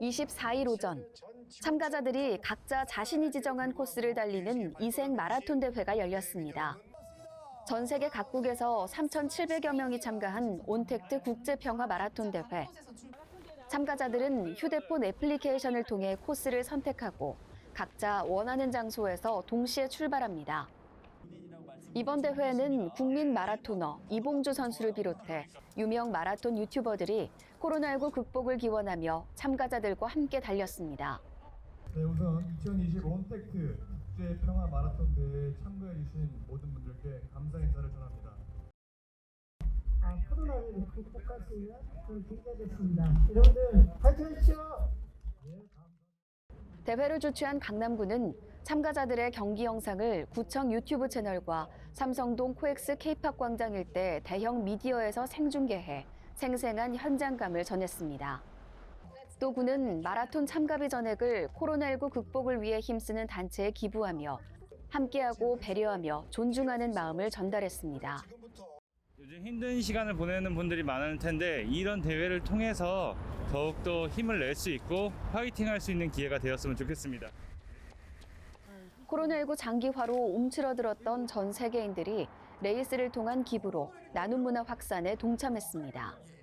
24일 오전 참가자들이 각자 자신이 지정한 코스를 달리는 이생 마라톤 대회가 열렸습니다. 전 세계 각국에서 3,700여 명이 참가한 온택트 국제평화 마라톤 대회. 참가자들은 휴대폰 애플리케이션을 통해 코스를 선택하고 각자 원하는 장소에서 동시에 출발합니다. 이번 대회에는 국민 마라토너 이봉주 선수를 비롯해 유명 마라톤 유튜버들이 코로나19 극복을 기원하며 참가자들과 함께 달렸습니다. 네, 우선 2020 온택트 국제 평화 마라톤 대회에 참가해 주신 모든 분들께 감사 인사를 전합니다. 아, 코로나를 극복할 수 있는 그런 기회가 됐습니다. 여러분들 파이팅 하십시오. 대회를 주최한 강남구는 참가자들의 경기 영상을 구청 유튜브 채널과 삼성동 코엑스 K팝 광장 일대 대형 미디어에서 생중계해 생생한 현장감을 전했습니다. 또 구는 마라톤 참가비 전액을 코로나19 극복을 위해 힘쓰는 단체에 기부하며 함께하고 배려하며 존중하는 마음을 전달했습니다. 요즘 힘든 시간을 보내는 분들이 많을 텐데 이런 대회를 통해서 더욱더 힘을 낼 수 있고 파이팅 할 수 있는 기회가 되었으면 좋겠습니다. 코로나19 장기화로 움츠러들었던 전 세계인들이 레이스를 통한 기부로 나눔 문화 확산에 동참했습니다.